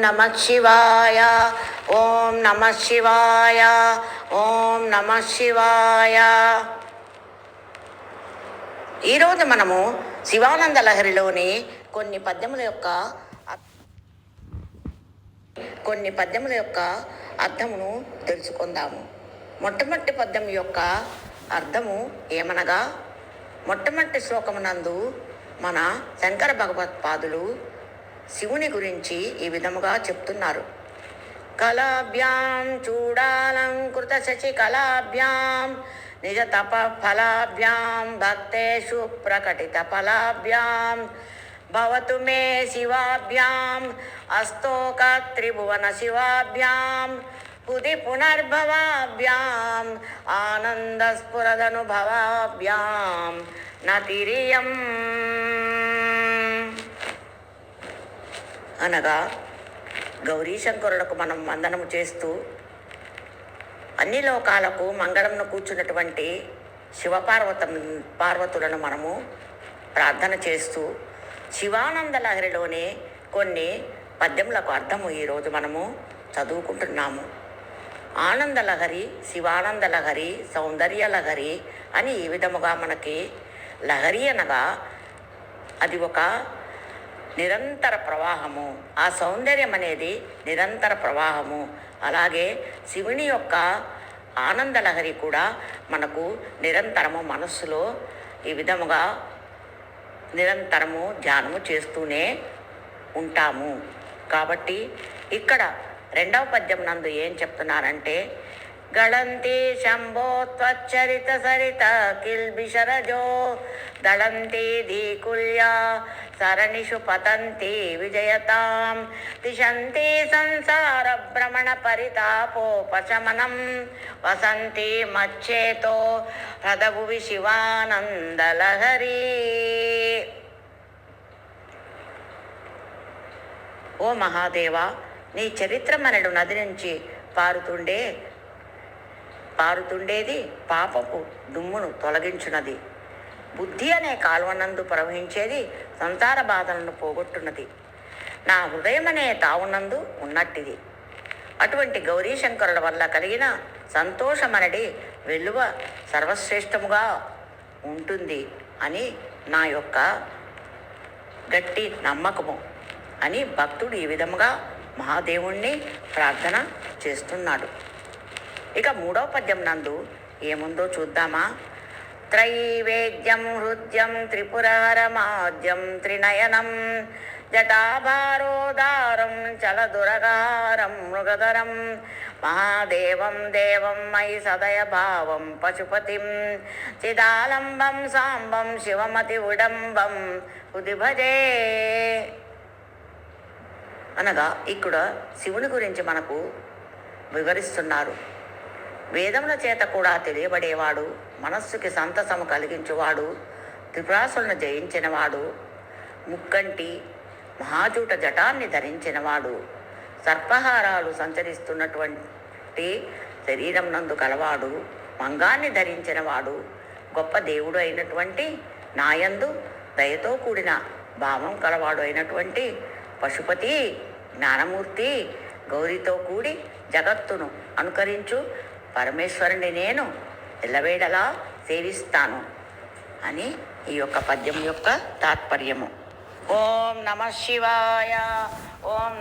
నమ శివాయ. ఓం నమ శివాయ. ఓం నమ శివాయ. ఈరోజు మనము శివానంద లహరిలోని కొన్ని పద్యముల యొక్క అర్- కొన్ని పద్యముల యొక్క అర్థమును తెలుసుకుందాము. మొట్టమొదటి పద్యం యొక్క అర్థము ఏమనగా మొట్టమొదటి శ్లోకమునందు మన శంకర భగవత్పాదులు శివుని గురించి ఈ విధముగా చెప్తున్నారు. కళాభ్యాం చూడాలంకృత శశి కళాభ్యాం నిజ తప ఫలాభ్యాం భక్తేషు ప్రకటిత ఫలాభ్యాం భవతు మే శివాభ్యాం అస్తోక త్రిభువన శివాభ్యాం హృది పునర్భవాభ్యాం ఆనందస్ఫురదనుభవాభ్యాం నతిరియం. అనగా గౌరీశంకరులకు మనం వందనము చేస్తూ అన్ని లోకాలకు మంగళంను కూర్చున్నటువంటి శివపార్వతం పార్వతులను మనము ప్రార్థన చేస్తూ శివానంద లహరిలోనే కొన్ని పద్యములకు అర్థము ఈరోజు మనము చదువుకుంటున్నాము. ఆనంద లహరి శివానంద లహరి సౌందర్య లహరి అని ఈ విధముగా మనకి లహరి అనగా అది ఒక నిరంతర ప్రవాహము. ఆ సౌందర్యం అనేది నిరంతర ప్రవాహము. అలాగే శివుని యొక్క ఆనందలహరి కూడా మనకు నిరంతరము మనస్సులో ఈ విధముగా నిరంతరము ధ్యానము చేస్తూనే ఉంటాము. కాబట్టి ఇక్కడ రెండవ పద్యం నందు ఏం చెప్తున్నారంటే గళంతి శంభో త్వచ్చరిత సరిత కిల్బిషరజో దళంతి ధీకుల్యా సరణిషు పతంతి విజయతాం దిశంతి సంసార భ్రమణ పరితాపోపశమనం వసంతి మచ్చేతో హృదభువి శివానందలహరి ఓ మహాదేవ నీ చరిత్రమనడు నది నుంచి పారుతుండే పారుతుండేది పాపపు దుమ్మును తొలగించున్నది బుద్ధి అనే కాల్వనందు ప్రవహించేది సంసార బాధలను పోగొట్టున్నది నా హృదయం అనే తావునందు ఉన్నట్టిది. అటువంటి గౌరీశంకరుల వల్ల కలిగిన సంతోషమనడి వెలువ సర్వశ్రేష్టముగా ఉంటుంది అని నా యొక్క గట్టి నమ్మకము అని భక్తుడు ఈ విధముగా మహాదేవుణ్ణి ప్రార్థన చేస్తున్నాడు. ఇక మూడవ పద్యం నందు ఏముందో చూద్దామా? త్రైవేద్యం హృద్యం త్రిపురహరమాద్యం త్రినయనం జటాభారోదారం చలదురగారం మృగధరం మహాదేవం దేవం మయి సదయ భావం పశుపతిం చిదాలంబం సాంబం శివమతి ఉడంబం ఉదిభజే. అనగా ఇక్కడ శివుని గురించి మనకు వివరిస్తున్నారు. వేదముల చేత కూడా తెలియబడేవాడు మనస్సుకి సంతసము కలిగించువాడు త్రిపురాసులను జయించినవాడు ముక్కంటి మహాజూట జటాన్ని ధరించినవాడు సర్పహారాలు సంచరిస్తున్నటువంటి శరీరం నందు కలవాడు మంగాన్ని ధరించినవాడు గొప్ప దేవుడు అయినటువంటి నాయందు దయతో కూడిన భావం కలవాడు అయినటువంటి పశుపతి జ్ఞానమూర్తి గౌరితో కూడి జగత్తును అనుకరించు పరమేశ్వరుని నేను ఎల్లవేళలా సేవిస్తాను అని ఈ యొక్క పద్యం యొక్క తాత్పర్యము. ఓం నమ శివాయ ఓం